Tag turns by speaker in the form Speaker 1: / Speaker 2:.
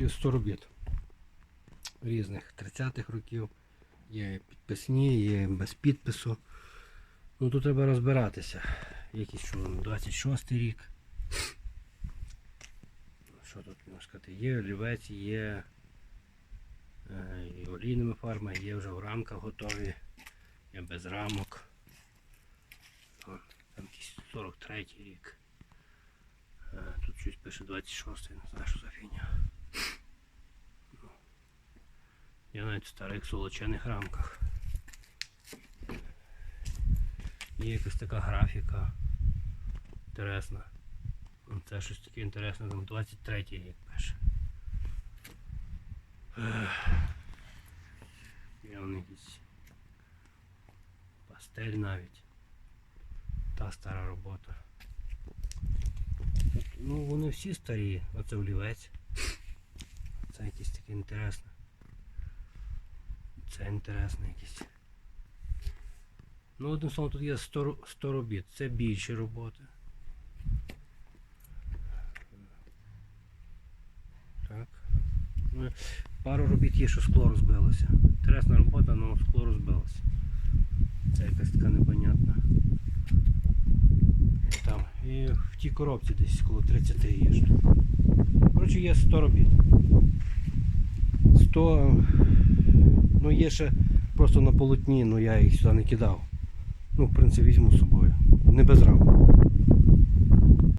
Speaker 1: є 100 робіт різних 30-х років. Є підписні, є без підпису. Ну тут треба розбиратися. Якийсь що 26 рік. Що тут можна сказати? Є олівець, є е, і олійними фарбами, є вже в рамках готові, є без рамок. Там якийсь 43 рік. Е, Тут щось пише 26-й, не знаю, що за фігня. Я навіть в старих золочених рамках. Є якась така графіка. Інтересна. Ну, Це щось таке інтересне, там 23 рік пише. Ех. Є вони якісь пастель навіть. Та стара робота. Ну вони всі старі, оце олівець. Це якесь таке інтересне. Це інтересне якесь. Ну, одним словом, тут є 100, 100 робіт. Це більші роботи. Так. Ну, Пару робіт є, що скло розбилося. Інтересна робота, але скло розбилося. Це якась така непонятна. Там. І в тій коробці десь коло 30 є штук. Коротше, є 100 робіт. 100. Ну є ще просто на полотні, але я їх сюди не кидав. Ну, в принципі, візьму з собою. Не без рам.